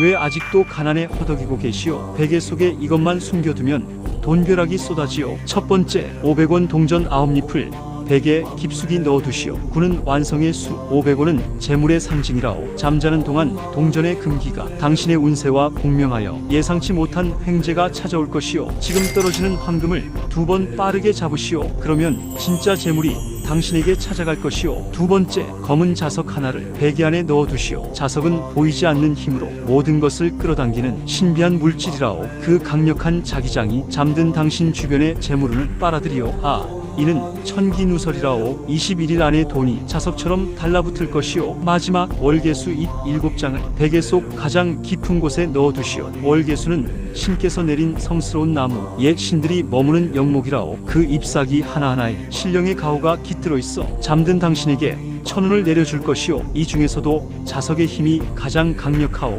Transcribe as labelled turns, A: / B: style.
A: 왜 아직도 가난에 허덕이고 계시오? 베개 속에 이것만 숨겨두면 돈벼락이 쏟아지오. 첫 번째, 500원 동전 9잎을 베개 깊숙이 넣어두시오. 구는 완성의 수 500원은 재물의 상징이라오. 잠자는 동안 동전의 금기가 당신의 운세와 공명하여 예상치 못한 횡재가 찾아올 것이오. 지금 떨어지는 황금을 두 번 빠르게 잡으시오. 그러면 진짜 재물이 당신에게 찾아갈 것이오. 두 번째, 검은 자석 하나를 베개 안에 넣어두시오. 자석은 보이지 않는 힘으로 모든 것을 끌어당기는 신비한 물질이라오. 그 강력한 자기장이 잠든 당신 주변의 재물을 빨아들이오. 아, 이는 천기누설이라오 21일 안에 돈이 자석처럼 달라붙을 것이오 마지막 월계수 잇 7장을 베개 속 가장 깊은 곳에 넣어두시오. 월계수는 신께서 내린 성스러운 나무 옛 신들이 머무는 영목이라오. 그 잎사귀 하나하나에 신령의 가호가 깃들어 있어 잠든 당신에게 천운을 내려줄 것이오. 이 중에서도 자석의 힘이 가장 강력하오